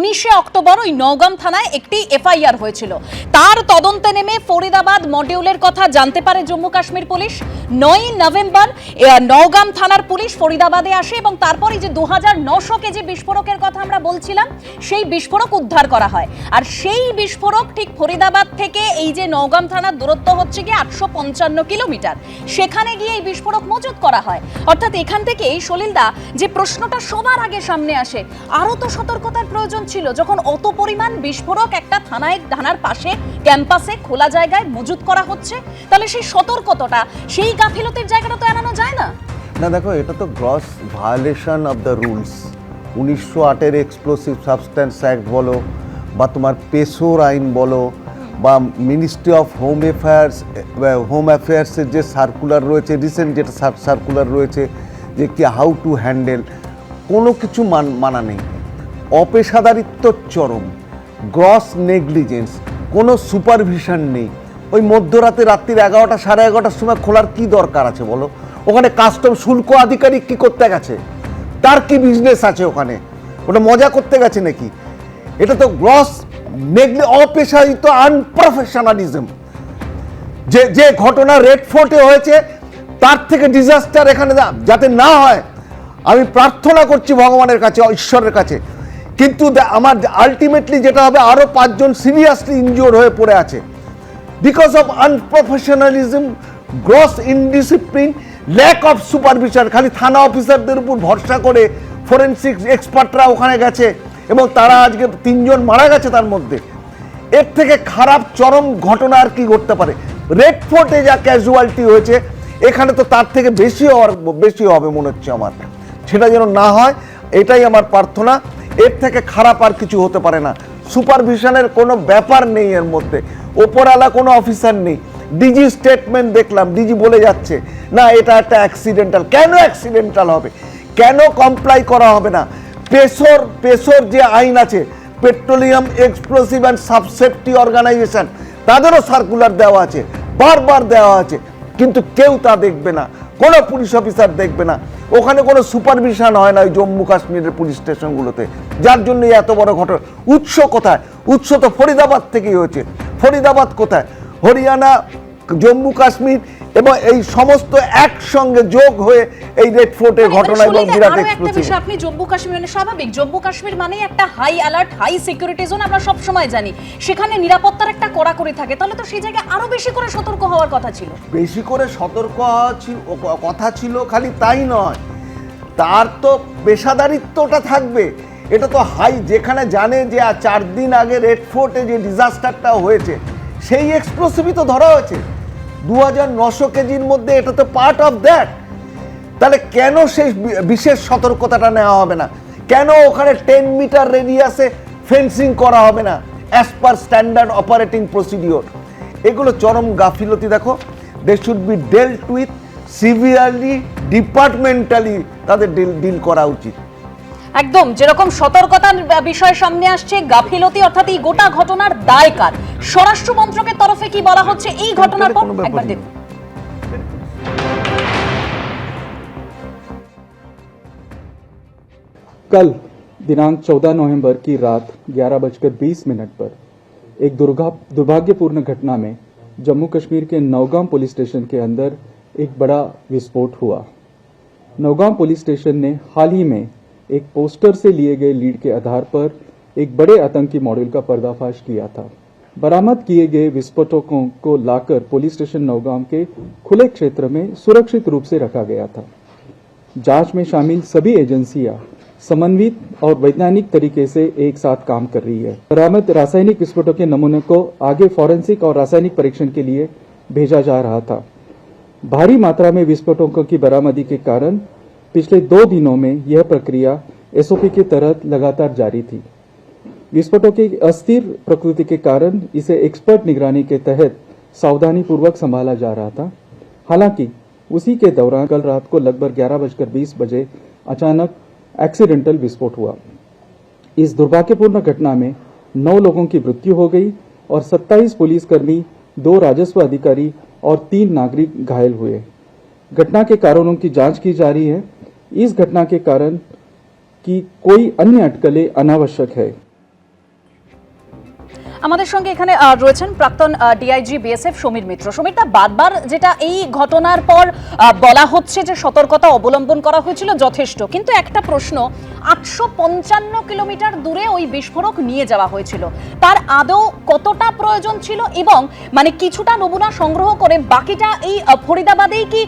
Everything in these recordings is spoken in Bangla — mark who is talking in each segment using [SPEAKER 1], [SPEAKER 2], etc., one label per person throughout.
[SPEAKER 1] উনিশে অক্টোবর ওই নওগাম থানায় একটি এফআইআর হয়েছিল। তার তদন্তে নেমে ফরিদাবাদ মডিউলের কথা জানতে পারে জম্মু কাশ্মীর পুলিশ। নয় নভেম্বর নওগাম থানার পুলিশ ফরিদাবাদে আসে এবং তারপরে যে দু হাজার নশো কেজি বিস্ফোরকের কথা আমরা বলছিলাম, সেই বিস্ফোরক উদ্ধার করা হয়। আর সেই বিস্ফোরক ঠিক ফরিদাবাদ থেকে এই যে নওগাম থানার দূরত্ব হচ্ছে গিয়ে আটশো পঞ্চান্ন কিলোমিটার। সেখানে গিয়ে এই বিস্ফোরক মজুত করা হয়। অর্থাৎ এখান থেকে এই সলিলদা যে প্রশ্নটা সবার আগে সামনে আসে, আরও তো সতর্কতার প্রয়োজন ছিল যখন অত পরিমাণ বিস্ফোরক একটা থানায়, থানার পাশে, ক্যাম্পাসে খোলা জায়গায় মজুত করা হচ্ছে, তাহলে সেই সতর্কতাটা, সেই গাফিলতির জায়গাটা তো এড়ানো যায় না?
[SPEAKER 2] না, দেখো, এটা তো gross violation of the rules উনিশশো আটের এক্সপ্লোসিভ সাবস্ট্যান্স অ্যাক্ট বলো, বা তোমার পেশোর আইন বলো, বা ministry of home affairs home অ্যাফেয়ার্সের যে সার্কুলার রয়েছে রিসেন্ট যেটা সার্কুলার রয়েছে, যে কি হাউ টু হ্যান্ডেল কোনো কিছু মান, মানা নেই। অপেশাদারিত্ব চরম গ্রস নেগলিজেন্স কোনো সুপারভিশন নেই। ওই মধ্যরাতে রাত্রির এগারোটা সাড়ে এগারোটার সময় খোলার কি দরকার আছে বলো? ওখানে কাস্টম শুল্ক আধিকারিক কি করতে গেছে? তার কি বিজনেস আছে ওখানে? ওটা মজা করতে গেছে নাকি? এটা তো গ্রস নেগলি অপেশায়িত আনপ্রফেশনালিজম যে যে ঘটনা রেড ফোর্টে হয়েছে, তার থেকে ডিজাস্টার এখানে যাতে না হয়, আমি প্রার্থনা করছি ভগবানের কাছে, ঈশ্বরের কাছে। কিন্তু আমার আলটিমেটলি যেটা হবে আরও পাঁচজন সিরিয়াসলি ইনজিওর হয়ে পড়ে আছে। Because of unprofessionalism gross indiscipline lack of supervision খালি থানা অফিসারদের উপর ভরসা করে ফরেন্সিক এক্সপার্টরা ওখানে গেছে এবং তারা আজকে তিনজন মারা গেছে তার মধ্যে। এর থেকে খারাপ, চরম ঘটনা আর কি ঘটতে পারে? রেড ফোর্টে যা ক্যাজুয়ালিটি হয়েছে, এখানে তো তার থেকে বেশি হওয়ার, বেশি হবে মনে হচ্ছে আমার। সেটা যেন না হয়, এটাই আমার প্রার্থনা। এর থেকে খারাপ আর কিছু হতে পারে না। সুপারভিশনের কোনো ব্যাপার নেই এর মধ্যে। ওপরওয়ালা কোনো অফিসার নেই। ডিজি স্টেটমেন্ট দেখলাম। ডিজি বলে যাচ্ছে, না, এটা একটা অ্যাক্সিডেন্টাল কেন অ্যাক্সিডেন্টাল হবে? কেন কমপ্লাই করা হবে না? পেশোর পেশোর যে আইন আছে পেট্রোলিয়াম এক্সপ্লোসিভ অ্যান্ড সাবসেফটি অর্গানাইজেশন তাদেরও সার্কুলার দেওয়া আছে, বারবার দেওয়া আছে। কিন্তু কেউ তা দেখবে না। কোনো পুলিশ অফিসার দেখবে না। ওখানে কোনো সুপারভিশন হয় না ওই জম্মু কাশ্মীরের পুলিশ স্টেশনগুলোতে। যার জন্য এত বড় ঘটনা। উৎস কোথায়? উৎস তো ফরিদাবাদ থেকেই হয়েছে। ফরিদাবাদ কোথায়? হরিয়ানা, জম্মু কাশ্মীর এবং এই সমস্ত একসঙ্গে যোগ হয়ে এই রেড ফোর্টের ঘটনা এবং বিরাট এক্সপ্লোসিভ
[SPEAKER 1] আপনি জম্মু কাশ্মীর মানে স্বাভাবিক। জম্মু কাশ্মীর মানে একটা high alert high security zone আমরা সব সময় জানি। সেখানে নিরাপত্তার একটা কড়াকড়ি থাকে। তাহলে তো সেই জায়গায় আরও বেশি করে সতর্ক হওয়ার কথা ছিল।
[SPEAKER 2] বেশি করে সতর্ক কথা ছিল খালি তাই নয়। তার তো পেশাদারিত্বটা থাকবে। এটা তো হাই যেখানে জানে যে আর চার দিন আগে রেড ফোর্টে যে ডিজাস্টারটা হয়েছে সেই এক্সপ্লোসিভই তো ধরা হয়েছে। দু হাজার নশো কেজির মধ্যে এটা তো পার্ট অফ দ্যাট তাহলে কেন সেই বিশেষ সতর্কতাটা নেওয়া হবে না? কেন ওখানে টেন মিটার রেডিয়াসে ফেন্সিং করা হবে না as per standard operating procedure এগুলো চরম গাফিলতি দেখো। They should be dealt with severely departmentally তাদের ডিল ডিল করা উচিত।
[SPEAKER 1] একদম যেরকম সতর্কতার বিষয় সামনে আসছে গাফিলতি অর্থাৎ এই গোটা ঘটনার দায় কার স্বরাষ্ট্র মন্ত্রকের তরফে কি বলা হচ্ছে এই ঘটনার পর
[SPEAKER 2] কোনো ব্যাপার
[SPEAKER 1] একবার
[SPEAKER 2] নেই।
[SPEAKER 1] দেখুন
[SPEAKER 3] कल दिनांक 14 नवंबर की रात ग्यारह बजकर बीस मिनट पर एक दुर्गा दुर्भाग्यपूर्ण घटना में जम्मू कश्मीर के नौगाम पुलिस स्टेशन के अंदर एक बड़ा विस्फोट हुआ नौगाम पुलिस स्टेशन ने हाल ही में एक पोस्टर से लिए गए लीड के आधार पर एक बड़े आतंकी मॉड्यूल का पर्दाफाश किया था। बरामद किए गए विस्फोटकों को लाकर पुलिस स्टेशन नौगाम के खुले क्षेत्र में सुरक्षित रूप से रखा गया था। जाँच में शामिल सभी एजेंसियाँ समन्वित और वैज्ञानिक तरीके से एक साथ काम कर रही है। बरामद रासायनिक विस्फोटों के नमूने को आगे फॉरेंसिक और रासायनिक परीक्षण के लिए भेजा जा रहा था। भारी मात्रा में विस्फोटकों की बरामदी के कारण पिछले दो दिनों में यह प्रक्रिया एसओपी के तहत लगातार जारी थी। विस्फोटों की अस्थिर प्रकृति के कारण इसे एक्सपर्ट निगरानी के तहत सावधानी पूर्वक संभाला जा रहा था। हालाँकि, उसी के दौरान कल रात को लगभग ग्यारह बजकर बीस बजे अचानक एक्सीडेंटल विस्फोट हुआ। इस दुर्भाग्यपूर्ण घटना में नौ लोगों की मृत्यु हो गई और 27 पुलिसकर्मी, दो राजस्व अधिकारी और तीन नागरिक घायल हुए। घटना के कारणों की जाँच की जा रही है। इस घटना के कारण की कोई अन्य अटकलें अनावश्यक है।
[SPEAKER 1] আমাদের সঙ্গে এখানে রয়েছেন প্রাক্তন ডিআইজি বিএসএফ সমীর মিত্র। সমীরটা বারবার যেটা এই ঘটনার পর বলা হচ্ছে যে সতর্কতা অবলম্বন করা হয়েছিল যথেষ্ট। কিন্তু একটা প্রশ্ন, আটশো পঞ্চান্ন কিলোমিটার দূরে ওই বিস্ফোরক নিয়ে যাওয়া হয়েছিল। তার আদৌ কতটা প্রয়োজন ছিল এবং মানে কিছুটা নমুনা সংগ্রহ করে বাকিটা এই ফরিদাবাদেই কি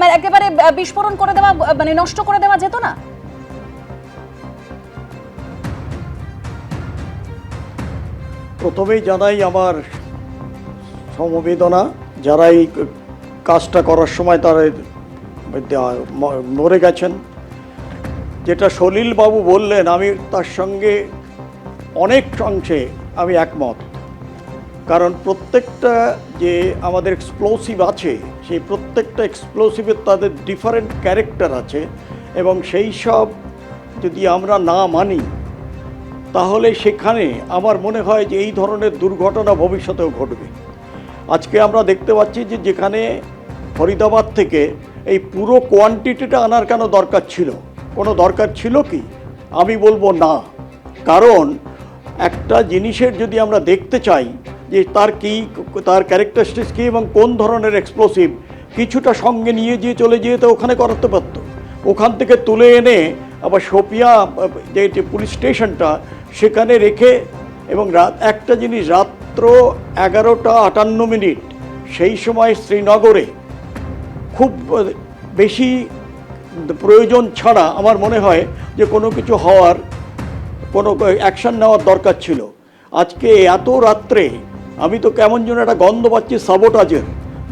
[SPEAKER 1] মানে একেবারে বিস্ফোরণ করে দেওয়া মানে নষ্ট করে দেওয়া যেত না?
[SPEAKER 4] প্রথমেই জানাই আমার সমবেদনা যারা এই কাজটা করার সময় তারা মরে গেছেন। যেটা সলিল বাবু বললেন, আমি তার সঙ্গে অনেক অংশে আমি একমত। কারণ প্রত্যেকটা যে আমাদের এক্সপ্লোসিভ আছে, সেই প্রত্যেকটা এক্সপ্লোসিভের তাদের ডিফারেন্ট ক্যারেক্টার আছে এবং সেই সব যদি আমরা না মানি তাহলে সেখানে আমার মনে হয় যে এই ধরনের দুর্ঘটনা ভবিষ্যতেও ঘটবে। আজকে আমরা দেখতে পাচ্ছি যে যেখানে ফরিদাবাদ থেকে এই পুরো কোয়ান্টিটিটা আনার কেন দরকার ছিল? কোনো দরকার ছিল কি? আমি বলব না। কারণ একটা জিনিসের যদি আমরা দেখতে চাই যে তার কি, তার ক্যারেক্টারিস্টিক্স কী এবং কোন ধরনের এক্সপ্লোসিভ কিছুটা সঙ্গে নিয়ে যেয়ে চলে যেয়ে তো ওখানে করাতে পারতো। ওখান থেকে তুলে এনে আবার সোপিয়া, যে যে পুলিশ স্টেশনটা সেখানে রেখে এবং রাত একটা জিনিস, রাত্র এগারোটা আটান্ন মিনিট, সেই সময় শ্রীনগরে খুব বেশি প্রয়োজন ছাড়া আমার মনে হয় যে কোনো কিছু হওয়ার, কোনো অ্যাকশন নেওয়ার দরকার ছিল। আজকে এত রাত্রে আমি তো কেমন যেন একটা গন্ধ পাচ্ছি সাবোটাজের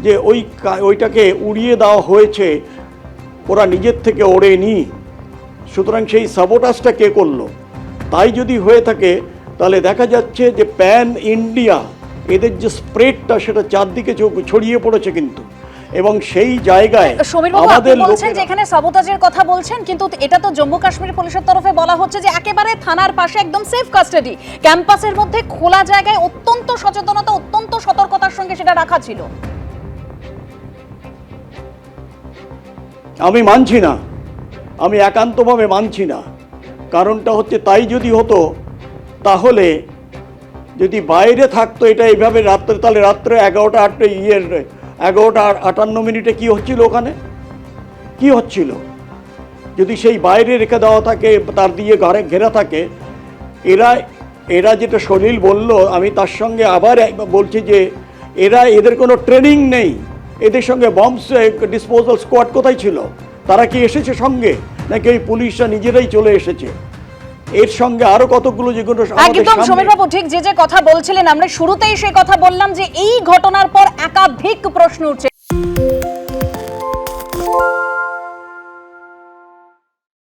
[SPEAKER 4] যে ওই ওইটাকে উড়িয়ে দেওয়া হয়েছে, ওরা নিজের থেকে ওড়ে নি সুতরাং সেই সাবোটাজটা কে করল? তাই যদি হয়ে থাকে তাহলে দেখা যাচ্ছে যে প্যান ইন্ডিয়া এদের যে স্প্রেডটা সেটা চারদিকে ছড়িয়ে পড়েছে কিন্তু। এবং সেই জায়গায় আমাদের
[SPEAKER 1] বলছেন যে এখানে সাবোতাজের কথা বলছেন কিন্তু এটা তো জম্মু কাশ্মীর পুলিশের তরফে বলা হচ্ছে যে একেবারে থানার পাশে একদম সেফ কাস্টাডি ক্যাম্পাসের মধ্যে খোলা জায়গায় অত্যন্ত সচেতনতা অত্যন্ত সতর্কতার সঙ্গে সেটা রাখা ছিল।
[SPEAKER 4] আমি মানছি না। আমি একান্তভাবে মানছি না। কারণটা হচ্ছে তাই যদি হতো, তাহলে যদি বাইরে থাকতো এটা এইভাবে রাত্রে, তাহলে রাত্রে এগারোটা আটটা ইয়ের, এগারোটা আটান্ন মিনিটে কি হচ্ছিল ওখানে? কি হচ্ছিল? যদি সেই বাইরে রেখে দেওয়া থাকে, তার দিয়ে ঘরে ঘেরা থাকে, এরা এরা যেটা সলিল বলল, আমি তার সঙ্গে আবার বলছি যে, এরা এদের কোনো ট্রেনিং নেই। এদের সঙ্গে বম্বস ডিসপোজাল স্কোয়াড কোথায় ছিল? তারা কি এসেছে সঙ্গে? নাকি ওই পুলিশরা নিজেরাই চলে এসেছে? এর সঙ্গে আরও কতগুলো যেগুলো আমাদের
[SPEAKER 1] একদম সমীর বাবু ঠিক যে যে কথা বলছিলেন আমরা শুরুতেই সেই কথা বললাম যে এই ঘটনার পর একাধিক প্রশ্ন উঠছে।